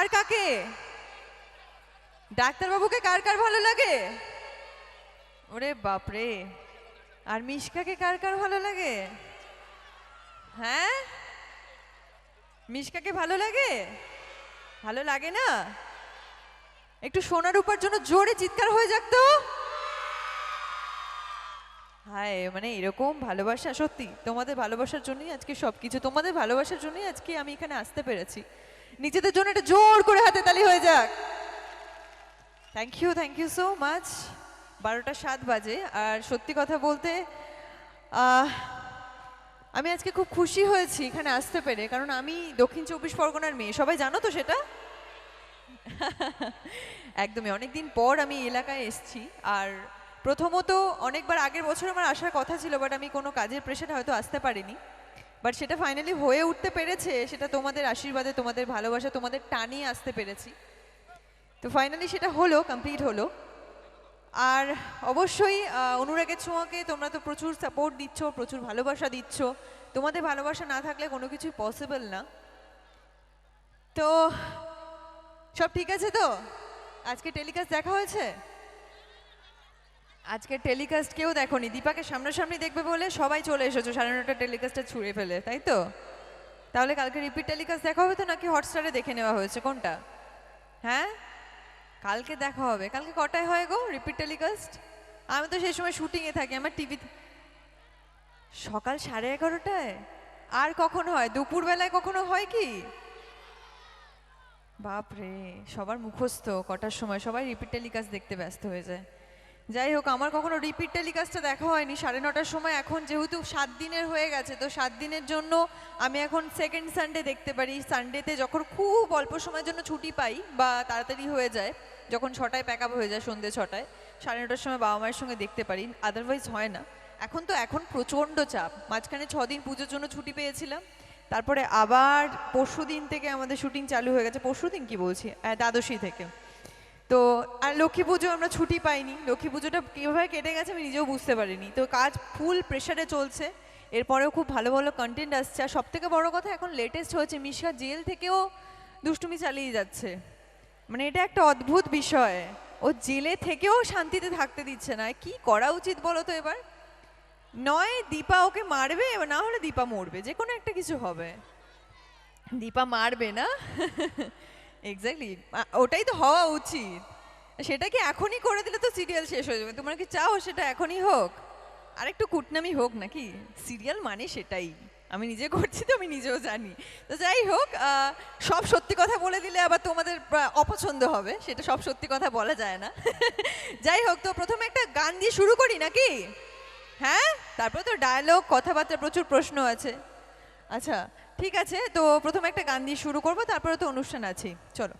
আর কাকে? ডাক্তারবাবুকে কার কার ভালো লাগে? ওরে বাপরে। আর মিশকাকে কার কার ভালো লাগে? হ্যাঁ? মিশকাকে ভালো লাগে? ভালো লাগে না? একটু সোনার উপর জন্য জোরে চিৎকার হয়ে যাক তো। হায় মানে এরকম ভালোবাসা, সত্যি তোমাদের ভালোবাসার জন্যই আজকে সবকিছু, তোমাদের ভালোবাসার জন্যই আজকে আমি এখানে আসতে পেরেছি। নিজেদের জন্য একটা জোর করে হাতে তালি হয়ে যাক। Thank you thank you so much বারোটা সাত বাজে, আর সত্যি কথা বলতে আমি আজকে খুব খুশি হয়েছি এখানে আসতে পেরে, কারণ আমি দক্ষিণ চব্বিশ পরগনার মেয়ে। সবাই জানো তো সেটা? একদমই, অনেকদিন পর আমি এলাকায় এসেছি, আর প্রথমত অনেকবার আগের বছর আমার আসার কথা ছিল বাট আমি কোনো কাজের প্রেশারে হয়তো আসতে পারিনি। বাট সেটা ফাইনালি হয়ে উঠতে পেরেছে, সেটা তোমাদের আশীর্বাদে, তোমাদের ভালোবাসা, তোমাদের টানিয়ে আসতে পেরেছি। তো ফাইনালি সেটা হলো কমপ্লিট হলো। আর অবশ্যই অনুরাগের ছোঁয়াকে তোমরা তো প্রচুর সাপোর্ট দিচ্ছ, প্রচুর ভালোবাসা দিচ্ছ। তোমাদের ভালোবাসা না থাকলে কোনো কিছুই পসিবল না। তো সব ঠিক আছে তো? আজকে টেলিকাস্ট দেখা হয়েছে? আজকে টেলিকাস্ট কেউ দেখোনি। দীপাকে সামনাসামনি দেখবে বলে সবাই চলে এসেছ। সাড়ে নটা টেলিকাস্টে ছুঁড়ে ফেলে, তাই তো? তাহলে কালকে রিপিট টেলিকাস্ট দেখা হবে তো নাকি হটস্টারে দেখে নেওয়া হয়েছে? কোনটা? হ্যাঁ? কালকে দেখা হবে। কালকে কটায় হয় গো রিপিট টেলিকাস্ট আমি তো সেই সময় শুটিংয়ে থাকি, আমার টিভি সকাল সাড়ে এগারোটায়? আর কখন হয়? দুপুর বেলায় কখনো হয় কি? বাপরে, সবার মুখস্থ কটার সময়? সবাই রিপিট টেলিকাস্ট দেখতে ব্যস্ত হয়ে যায়। যাই হোক, আমার কখনো রিপিট টেলিকাস্টটা দেখা হয়নি। সাড়ে নটার সময় এখন যেহেতু সাত দিনের হয়ে গেছে, তো সাত দিনের জন্য আমি এখন সেকেন্ড সানডে দেখতে পারি। সানডেতে যখন খুব অল্প সময়ের জন্য ছুটি পাই বা তাড়াতাড়ি হয়ে যায়, যখন ছটায় প্যাক আপ হয়ে যায় সন্ধ্যে ছটায়, সাড়ে নটার সময় বাবা মায়ের সঙ্গে দেখতে পারি। আদারওয়াইজ হয় না। এখন তো এখন প্রচণ্ড চাপ। মাঝখানে ছদিন পুজোর জন্য ছুটি পেয়েছিলাম। তারপরে আবার পরশু দিন থেকে আমাদের শুটিং চালু হয়ে গেছে। পরশু দিন কি বলছি? দ্বাদশী থেকে। তো, আর লক্ষ্মী পুজো আমরা ছুটি পাইনি। লক্ষ্মী পুজোটা কীভাবে কেটে গেছে আমি নিজেও বুঝতে পারিনি। তো কাজ ফুল প্রেশারে চলছে। এরপরেও খুব ভালো ভালো কন্টেন্ট আসছে। আর সব থেকে বড় কথা এখন লেটেস্ট হয়েছে মিশা জেল থেকেও দুষ্টুমি চালিয়ে যাচ্ছে। মানে এটা একটা অদ্ভুত বিষয়। ও জেলে থেকেও শান্তিতে থাকতে দিচ্ছে না। কি করা উচিত বলো তো এবার? নয়, দীপা ওকে মারবে না হলে দীপা মরবে। যে কোনো একটা কিছু হবে। দীপা মারবে না? এক্স্যাক্টলি ওটাই তো হওয়া উচিত। সেটা কি এখনই করে দিলে তো সিরিয়াল শেষ হয়ে যাবে। তোমরা কি চাও সেটা এখনই হোক? আর একটু কুটনামি হোক নাকি? সিরিয়াল মানে সেটাই। আমি নিজে করছি তো আমি নিজেও জানি। তো যাই হোক সব সত্যি কথা বলে দিলে আবার তোমাদের অপছন্দ হবে। সেটা সব সত্যি কথা বলা যায় না। যাই হোক, তো প্রথমে একটা গান দিয়ে শুরু করি নাকি? হ্যাঁ? তারপরে তো ডায়লগ কথাবার্তা প্রচুর প্রশ্ন আছে। আচ্ছা ঠিক আছে, তো প্রথমে একটা গান দিয়ে শুরু করব, তারপরে তো অনুষ্ঠান আছে চলো।